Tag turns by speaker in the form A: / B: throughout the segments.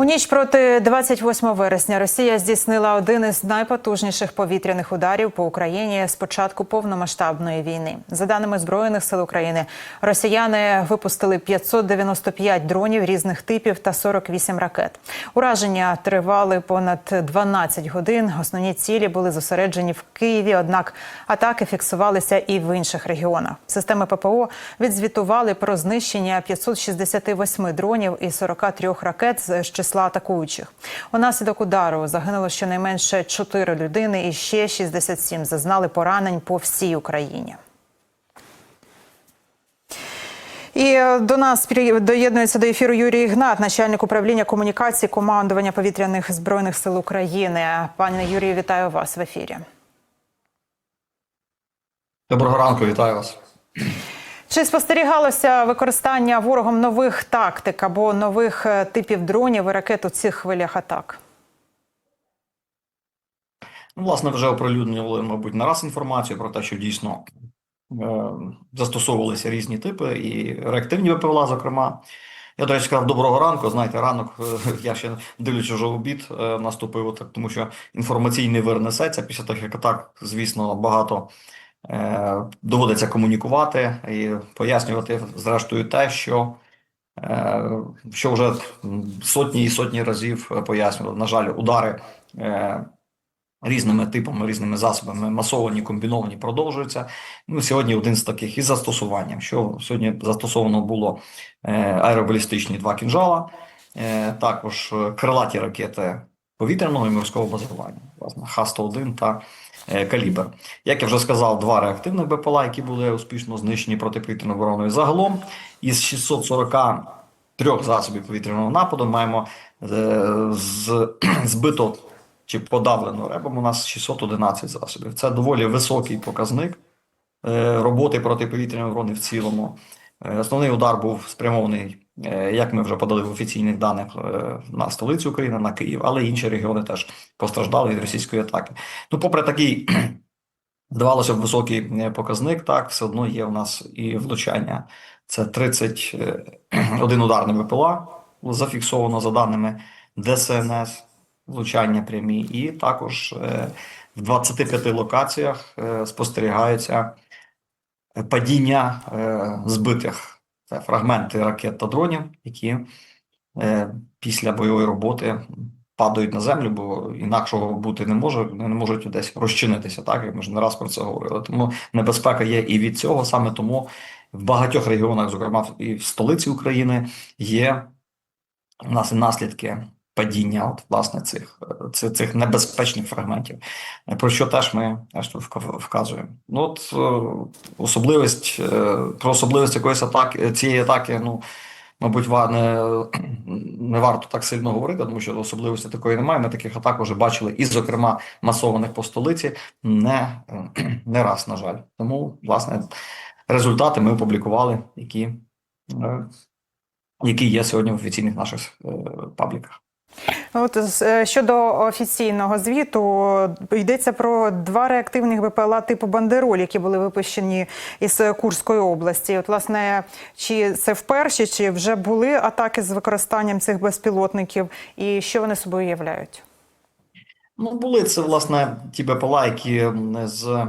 A: У ніч проти 28 вересня Росія здійснила один із найпотужніших повітряних ударів по Україні з початку повномасштабної війни. За даними збройних сил України, росіяни випустили 595 дронів різних типів та 48 ракет. Ураження тривали понад 12 годин. Основні цілі були зосереджені в Києві. Однак атаки фіксувалися і в інших регіонах. Системи ППО відзвітували про знищення 568 дронів і 43 ракет з числа атакуючих. Унаслідок удару загинуло щонайменше 4 людини, і ще 67 зазнали поранень по всій Україні. І е, до нас доєднується до ефіру Юрій Ігнат, начальник управління комунікації командування повітряних збройних сил України. Пане Юрію, вітаю вас в ефірі.
B: Доброго ранку, вітаю вас.
A: Чи спостерігалося використання ворогом нових тактик або нових е, типів дронів і ракет у цих хвилях атак?
B: Ну, власне, вже оприлюднювали, мабуть, не раз інформацію про те, що дійсно е, застосовувалися різні типи і реактивні ВПЛА, зокрема. Я, до речі, сказав доброго ранку. Знаєте, ранок, е, я ще дивлячись вже обід, е, наступив, так, тому що інформаційний вир несеться після таких атак, звісно, багато доводиться комунікувати і пояснювати, зрештою, те, що, е, що вже сотні і сотні разів пояснювали. На жаль, удари. Е, різними типами, різними засобами, масовані, комбіновані, продовжуються. Ну, сьогодні один з таких із застосуванням. Що сьогодні застосовано було е, аеробалістичні два кінжала, е, також е, крилаті ракети повітряного і морського базування, власне, Х-101 та е, Калібр. Як я вже сказав, два реактивних БПЛА, які були успішно знищені протиповітряною обороною. Загалом із 643 засобів повітряного нападу маємо е, з, збито чи подавлено ребом у нас 611 засобів. Це доволі високий показник е, роботи протиповітряної оборони в цілому. Основний удар був спрямований, як ми вже подали в офіційних даних, е, на столицю України, на Київ, але інші регіони теж постраждали від російської атаки. Ну, попри такий, здавалося б, високий е, показник, так, все одно є у нас і влучання. Це 31 ударний ВПЛА зафіксовано за даними ДСНС влучання прямі, і також е, в 25 локаціях е, спостерігається падіння е, збитих це фрагменти ракет та дронів, які е, після бойової роботи падають на землю, бо інакшого бути не може, вони не можуть десь розчинитися. Так як ми ж не раз про це говорили. Тому небезпека є і від цього. Саме тому в багатьох регіонах, зокрема і в столиці України, є у нас наслідки падіння от, власне цих, цих, небезпечних фрагментів, е, про що теж ми теж вказуємо. Ну от е, особливість е, про особливість якоїсь атаки цієї атаки, ну мабуть, не, не варто так сильно говорити, тому що особливості такої немає. Ми таких атак вже бачили, і, зокрема, масованих по столиці не, не раз, на жаль. Тому, власне, результати ми опублікували, які, які є сьогодні в офіційних наших пабліках.
A: От е, щодо офіційного звіту йдеться про два реактивних БПЛА типу Бандероль, які були випущені із Курської області. От, власне, чи це вперше, чи вже були атаки з використанням цих безпілотників, і що вони собою являють?
B: Ну, були це, власне, ті БПЛА, які з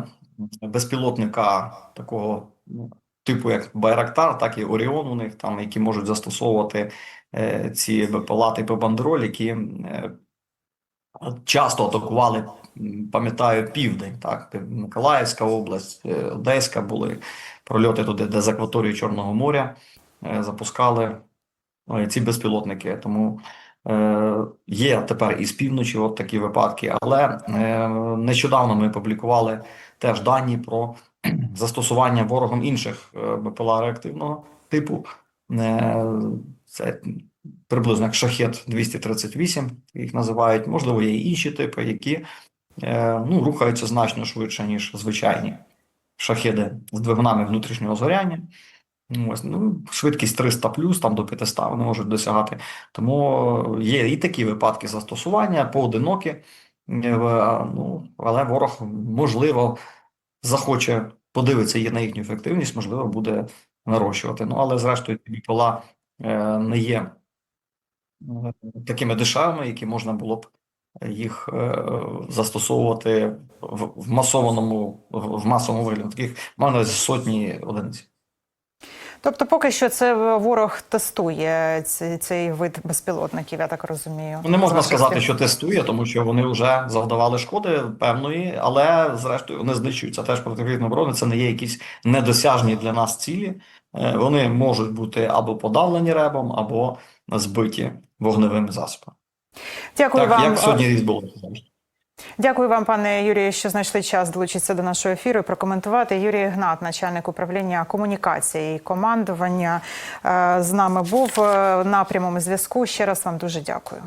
B: безпілотника такого ну, типу, як Байрактар, так і Оріон у них там, які можуть застосовувати е, ці БПЛА типу Бандероль, які е, часто атакували, пам'ятаю, південь, так, Миколаївська область, е, Одеська були прольоти туди, де з акваторії Чорного моря е, запускали е, ці безпілотники. Тому Е, Є тепер і з півночі от такі випадки, але е, нещодавно ми публікували теж дані про застосування ворогом інших е, БПЛА реактивного типу. Е, Це приблизно як шахет 238, їх називають. Можливо, є і інші типи, які е, ну, рухаються значно швидше, ніж звичайні шахеди з двигунами внутрішнього згоряння. Ось, ну, швидкість 300 плюс, там до 500 вони можуть досягати. Тому є і такі випадки застосування, поодинокі, ну, але ворог, можливо, захоче подивитися є на їхню ефективність, можливо, буде нарощувати. Ну, але зрештою, БПЛА е, не є е, такими дешевими, які можна було б їх е, застосовувати в, в масованому в масовому вигляді. Таких мав сотні одиниць.
A: Тобто, поки що це ворог тестує цей, цей вид безпілотників, я так розумію.
B: Ну, Не можна сказати, що тестує, тому що вони вже завдавали шкоди певної, але зрештою вони знищуються. Теж протиповітряна оборона це не є якісь недосяжні для нас цілі. Е, Вони можуть бути або подавлені ребом, або збиті вогневими засобами.
A: Дякую
B: Так,
A: вам.
B: як сьогодні різ було.
A: Дякую вам, пане Юрію, що знайшли час долучитися до нашого ефіру і прокоментувати. Юрій Гнат, начальник управління комунікації і командування, е, з нами був е, на прямому зв'язку. Ще раз вам дуже дякую.